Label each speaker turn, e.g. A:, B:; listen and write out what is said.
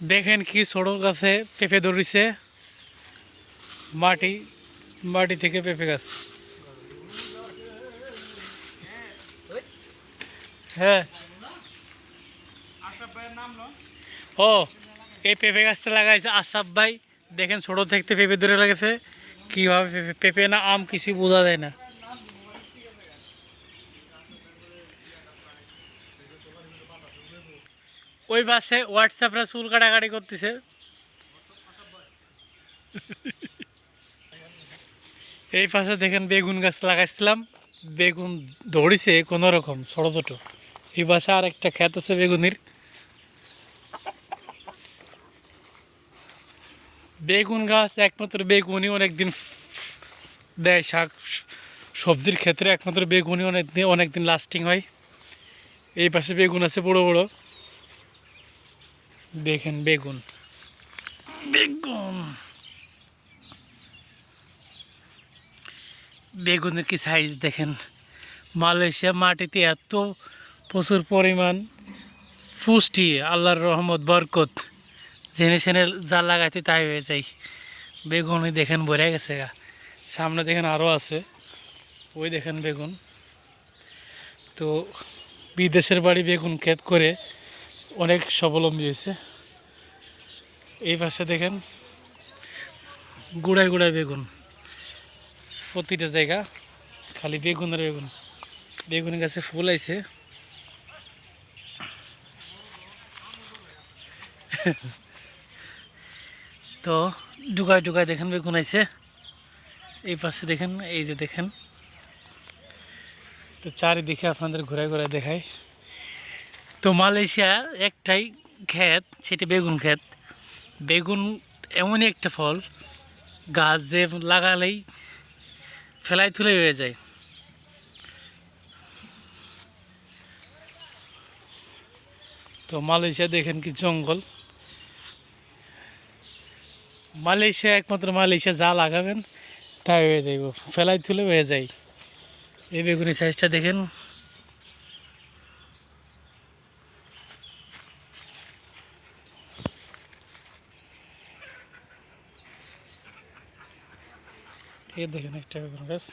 A: দেখেন কি ছোট গাছে পেঁপে ধরিছে মাটি মাটি থেকে পেঁপে গাছ হ্যাঁ ও এই পেঁপে গাছটা লাগাইছে আশরাফ ভাই দেখেন ছোট থাকতে পেঁপে ধরে লাগেছে কীভাবে পেঁপে পেঁপে না আম কিছুই বোঝা যায় না ওই পাশে হোয়াটসঅ্যাপরা চুল কাটাকাটি করতেছে। এই পাশে দেখেন বেগুন গাছ লাগাইছিলাম। বেগুন ধরিছে কোনো রকম, ছোটো ছোটো। এই পাশে আর একটা ক্ষেত আছে বেগুনির। বেগুন গাছ একমাত্র বেগুনই অনেকদিন দেয় শাক, সবজির ক্ষেত্রে একমাত্র বেগুনই অনেক দিন অনেক দিন লাস্টিং হয়। এই পাশে বেগুন আছে বড় বড়। দেখেন, বেগুন। বেগুন। বেগুনের কি সাইজ দেখেন? মালয়েশিয়া মাটিতে এত প্রচুর পরিমাণ পুষ্টি, আল্লাহর রহমত, বরকত। জেনে সেনে যা লাগাইতে তাই হয়ে যায়। বেগুনই দেখেন ভরে গেছে গা। সামনে দেখেন আরও আছে। ওই দেখেন বেগুন। তো বিদেশের বাড়ি বেগুন ক্ষেত করে অনেক স্বাবলম্বী হয়েছে। এই পাশে দেখেন, গুড়ায় গুড়ায় বেগুন। প্রতিটা জায়গা খালি বেগুনের বেগুন। বেগুনের গাছে ফুল আইছে। তো ডুগায় ডুগায় দেখেন বেগুন আইছে। এই পাশে দেখেন, এই যে দেখেন। তো চারিদিকে আপনাদের ঘুরে ঘুরে দেখাই তো মালয়েশিয়া একটাই ক্ষেত, সেটি বেগুন ক্ষেত। বেগুন এমনই একটা ফল, গাছ যে লাগালেই ফেলাই তুলে হয়ে যায়। তো মালয়েশিয়া দেখেন কি জঙ্গল। মালয়েশিয়া একমাত্র মালয়েশিয়া যা লাগাবেন, তাই হয়ে যাইব। ফেলাই তুলে হয়ে যায়। এই বেগুনি সাইজটা দেখেন। এই দেখেন একটা গাছ